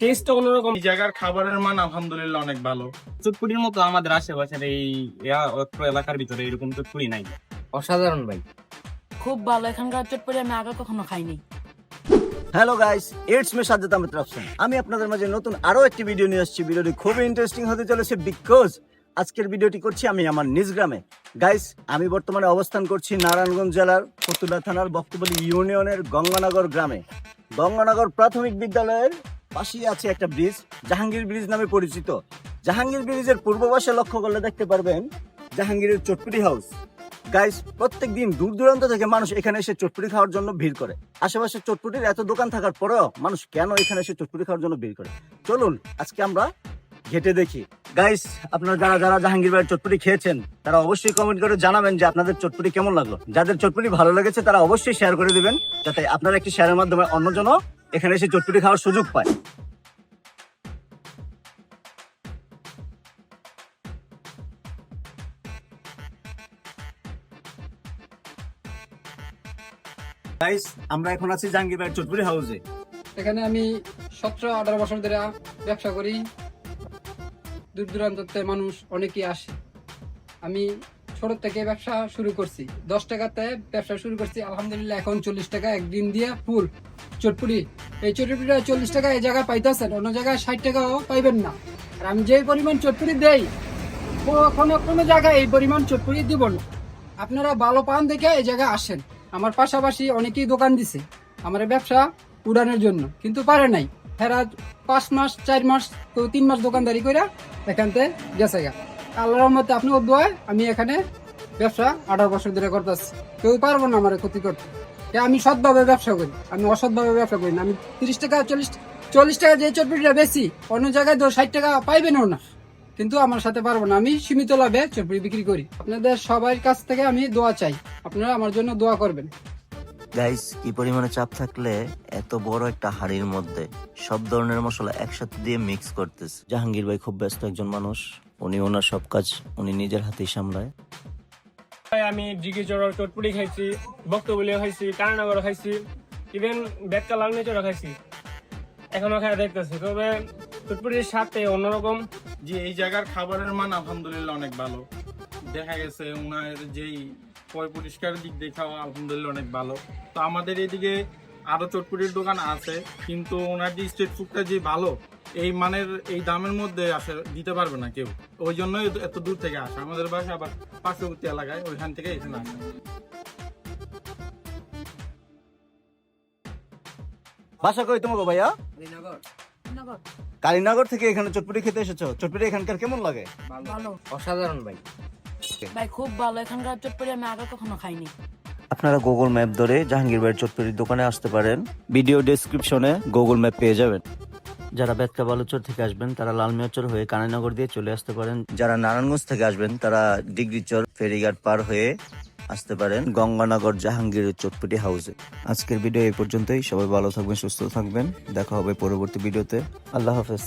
টেস্টটা অন্যরকম। এই জায়গার খাবারের মান আলহামদুলিল্লাহ অনেক ভালো। চটপুরির মতো আমাদের আশেপাশের এই এলাকার ভিতরে এরকম চটপুরি নাই। অসাধারণ ভাই। খুব ভালো এখানকার চটপটি আমি আগে কখনো খাইনি। Hello guys it's me Sajjad Ahmed Rafsan. আমি আপনাদের মাঝে নতুন আরও একটি ভিডিও নিয়ে আসছি। ভিডিওটি খুবই ইন্টারেস্টিং হতে চলেছে বিকজ আজকের ভিডিওটি করছি আমি আমার নিজ গ্রামে। গাইস আমি বর্তমানে অবস্থান করছি নারায়ণগঞ্জ জেলার ফতুল্লা থানার বক্তবলী ইউনিয়নের গঙ্গানগর গ্রামে। গঙ্গানগর প্রাথমিক বিদ্যালয়ের পাশেই আছে একটা ব্রিজ, জাহাঙ্গীর ব্রিজ নামে পরিচিত। জাহাঙ্গীর ব্রিজের পূর্ব পাশে লক্ষ্য করলে দেখতে পারবেন জাহাঙ্গীরের চটপুরি হাউস। গাইস প্রত্যেক দিন দূর দূরান্ত থেকে মানুষ এখানে এসে চটপুরি খাওয়ার জন্য ভিড় করে। আশেপাশে চটপুটির এত দোকান থাকার পরেও মানুষ কেন এখানে এসে চটপুরি খাওয়ার জন্য ভিড় করে? চলুন, আজকে আমরা ঘেটে দেখি। গাইস আপনারা যারা যারা জাহাঙ্গীর ভাইয়ের চটপুরি খেয়েছেন, তারা অবশ্যই কমেন্ট করে জানাবেন যে আপনাদের চটপুরি কেমন লাগল। যাদের চটপুরি ভালো লেগেছে, তারা অবশ্যই শেয়ার করে দিবেন, যাতে আপনারা একটি শেয়ারের মাধ্যমে অন্যজন এখানে এসে চটপুরি খাওয়ার সুযোগ পায়। আমরা এখন আছি জাহাঙ্গীর ভাইয়ের চটপুরি হাউসে এখানে আমি সতেরো আঠারো বছর ধরে ব্যবসা করি। দূর দূরান্ততে মানুষ অনেকেই আসে। আমি ছোট থেকে ব্যবসা শুরু করছি। দশ টাকাতে ব্যবসা শুরু করছি। আলহামদুলিল্লাহ, এখন চল্লিশ টাকা একদিন দিয়ে ফুল চটপুরি। এই চটপুরিটা চল্লিশ টাকা এই জায়গায় পাইতেছেন, অন্য জায়গায় ষাট টাকাও পাইবেন না। আর আমি যে পরিমাণ চটপুরি দেই কোনো কোনো জায়গায় এই পরিমাণ চটপুরি দিব না। আপনারা ভালো পান দেখে এই জায়গায় আসেন। আমার পাশাপাশি অনেকেই দোকান দিছে আমার ব্যবসা উড়ানোর জন্য, কিন্তু পারে নাই। হেরা পাঁচ মাস, চার মাস তো তিন মাস দোকানদারি করে এখানতে গেছে গা। আল্লাহর রহমতে আপনি দোয়ায়, আমি এখানে ব্যবসা আঠারো বছর ধরে করতেছি। কেউ পারব না আমার ক্ষতি করতে। আমি সৎভাবে ব্যবসা করি, আমি অসৎভাবে ব্যবসা করি না। আমি তিরিশ টাকা, চল্লিশ চল্লিশ টাকা যে চটপিটা বেশি, অন্য জায়গায় তো ষাট টাকা পাইবেনও না। কিন্তু আমার সাথে পারব না, আমি সীমিত লাভে চটপটি বিক্রি করি। আপনাদের সবার কাছ থেকে আমি দোয়া চাই, আপনারা আমার জন্য দোয়া করবেন। গাইস কি পরিমাণে চাপ থাকলে এত বড় একটা হাড়ির মধ্যে সব ধরনের মশলা একসাথে দিয়ে মিক্স করতেছে। জাহাঙ্গীর ভাই খুব ব্যস্ত একজন মানুষ। উনি ওনার সব কাজ উনি নিজের হাতেই সামলায়। আমি জিগি চড়ার চটপুরি খাইছি বক্তবলিও খাইছি কারানগর খাইছি ইভেন বেতকা লালনি চড়া খাইছি। এখনও খাই দেখতেছি তবে চটপুরির সাথে অন্যরকম। যে এই জায়গার খাবারের মান আলহামদুলিল্লাহ অনেক ভালো। দেখা গেছে ওনার যেই পয় পরিষ্কার দিক দেখাও আলহামদুলিল্লাহ অনেক ভালো। তো আমাদের এদিকে আরও চটপুরির দোকান আছে কিন্তু ওনার যে স্ট্রিট ফুডটা যে ভালো এই মানের এই দামের মধ্যে আসে দিতে পারবে না কেউ। ওই জন্যই এত দূর থেকে আসে। আমাদের বাসা আবার পার্শ্ববর্তী এলাকায় ওইখান থেকে এখানে আসে। বাসা কই তোমাকে ভাইয়া? কালীনগর থেকে এখানে চটপুরি খেতে এসেছ? চটপটি এখানকার কেমন লাগে? ভালো। অসাধারণ ভাই। ভাই খুব ভালো। এখানকার চটপটি আমি আগে কখনো খাইনি। আপনারা গুগল ম্যাপ ধরে জাহাঙ্গীর ভাইয়ের চটপটির দোকানে আসতে পারেন। ভিডিও ডেসক্রিপশনে গুগল ম্যাপ পেয়ে যাবেন। যারা বেতকা বালুচর থেকে আসবেন তারা লালমিয়াচর হয়ে কানানগর দিয়ে চলে আসতে পারেন। যারা নারায়ণগঞ্জ থেকে আসবেন তারা ডিগ্রিচর ফেরিঘাট পার হয়ে আসতে পারেন গঙ্গানগর জাহাঙ্গীর চটপটি হাউসে। আজকের ভিডিও এই পর্যন্তই। সবাই ভালো থাকবেন সুস্থ থাকবেন। দেখা হবে পরবর্তী ভিডিওতে। আল্লাহ হাফেজ।